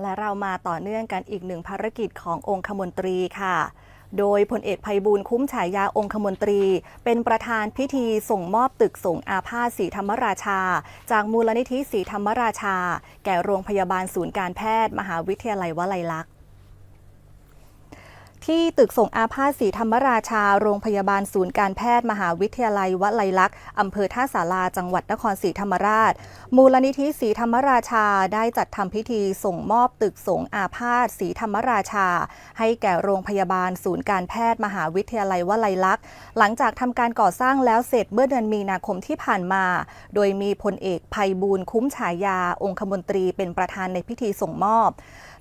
และเรามาต่อเนื่องกันอีกหนึ่งภารกิจขององคมนตรีค่ะ โดยพลเอกภัยบูลคุ้มฉายาองคมนตรี เป็นประธานพิธีส่งมอบตึกส่งอาพาธศรีธรรมราชา จากมูลนิธิศรีธรรมราชา แก่โรงพยาบาลศูนย์การแพทย์ มหาวิทยาลัยวลัยลักษณ์ ที่ตึกส่งอาพาธศรีธรรมราชา โรงพยาบาลศูนย์การแพทย์มหาวิทยาลัยวลัยลักษณ์อำเภอท่าสาราจังหวัดนครศรีธรรมราช มูลนิธิศรีธรรมราชาได้จัดทำพิธีส่งมอบตึกส่งอาพาธศรีธรรมราชา ให้แก่โรงพยาบาลศูนย์การแพทย์มหาวิทยาลัยวลัยลักษณ์หลังจากทำการก่อสร้างแล้วเสร็จเมื่อเดือนมีนาคมที่ผ่านมา โดยมีพลเอกภัยบูลย์คุ้มฉายา องคมนตรีเป็นประธานในพิธีส่งมอบ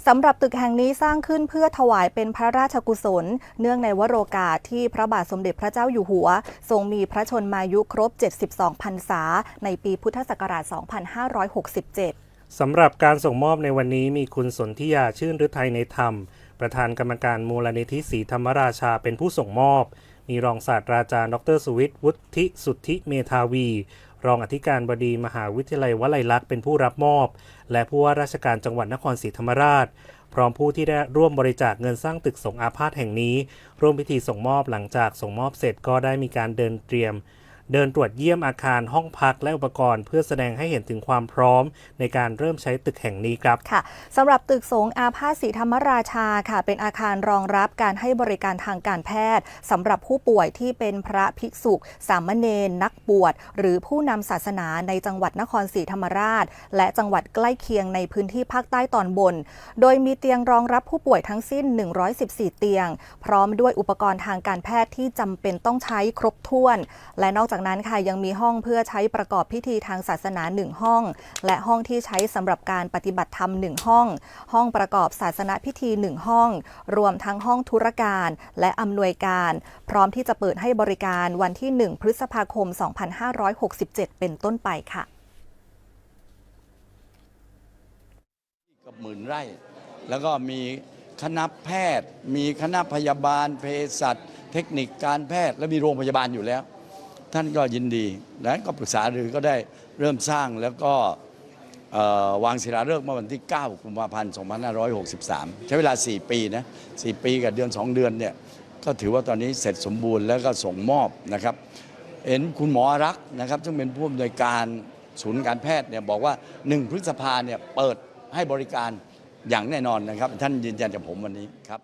สำหรับตึกแห่งนี้สร้างขึ้นเพื่อถวายเป็นพระราชกุศล เนื่องในวโรกาสที่พระบาทสมเด็จพระเจ้าอยู่หัว ทรงมีพระชนมายุครบ 72 พรรษา ในปีพุทธศักราช 2567 สำหรับการส่งมอบในวันนี้มีคุณสนธิยาชื่นฤทัยในธรรม ประธานกรรมการมูลนิธิศรีธรรมราชาเป็นผู้ส่งมอบมีรองศาสตราจารย์ ดรสุวิทย์วุฒิสุทธิเมธาวี รองอธิการบดีมหาวิทยาลัยวลัยลักษณ์เป็นผู้รับมอบ และผู้ว่าราชการจังหวัดนครศรีธรรมราช พร้อมผู้ที่ได้ร่วมบริจาคเงินสร้างตึกสงอาพาธแห่งนี้ ร่วมพิธีส่งมอบหลังจากส่งมอบเสร็จก็ได้มีการเดินเตรียม เดินตรวจเยี่ยมอาคารห้องพักและอุปกรณ์ เพื่อแสดงให้เห็นถึงความพร้อมในการเริ่มใช้ตึกแห่งนี้ครับค่ะสำหรับตึกสงอาพาธศรีธรรมราชาค่ะ เป็นอาคารรองรับการให้บริการทางการแพทย์สำหรับผู้ป่วยที่เป็นพระภิกษุ สามเณรนักบวชหรือผู้นำศาสนาในจังหวัดนครศรีธรรมราช และจังหวัดใกล้เคียงในพื้นที่ภาคใต้ตอนบน โดยมีเตียงรองรับผู้ป่วยทั้งสิ้น 114 เตียง พร้อมด้วยอุปกรณ์ทางการแพทย์ที่จำเป็นต้องใช้ครบถ้วน และนอกจากากนั้นค่ะยังมีห้องเพื่อใช้ประกอบพิธีทางศาสนาหนึ่งห้อง และห้องที่ใช้สำหรับการปฏิบัติธรรมหนึ่งห้อง ห้องประกอบศาสนพิธีหนึ่งห้อง รวมทั้งห้องธุรการและอำนวยการ พร้อมที่จะเปิดให้บริการวันที่ 1 พฤษภาคม 2567 เป็นต้นไปค่ะกับหมื่นไร่ แล้วก็มีคณะแพทย์ มีคณะพยาบาลเภสัชเทคนิคการแพทย์ และมีโรงพยาบาลอยู่แล้ว ท่านก็ยินดีและก็ปรึกษาหรือก็ได้เริ่มสร้างแล้วก็วางศิลาฤกษ์เมื่อวันที่ 9 กุมภาพันธ์ 2563 ใช้เวลา 4 ปีนะ 4 ปีกับเดือน 2 เดือนเนี่ยก็ถือว่าตอนนี้เสร็จสมบูรณ์แล้วก็ส่งมอบนะครับเห็นคุณหมอรักนะครับ ซึ่งเป็นผู้อำนวยการศูนย์การแพทย์เนี่ยบอกว่า 1 พฤษภาเนี่ยเปิดให้บริการอย่างแน่นอนนะครับ ท่านยืนยันกับผมวันนี้ครับ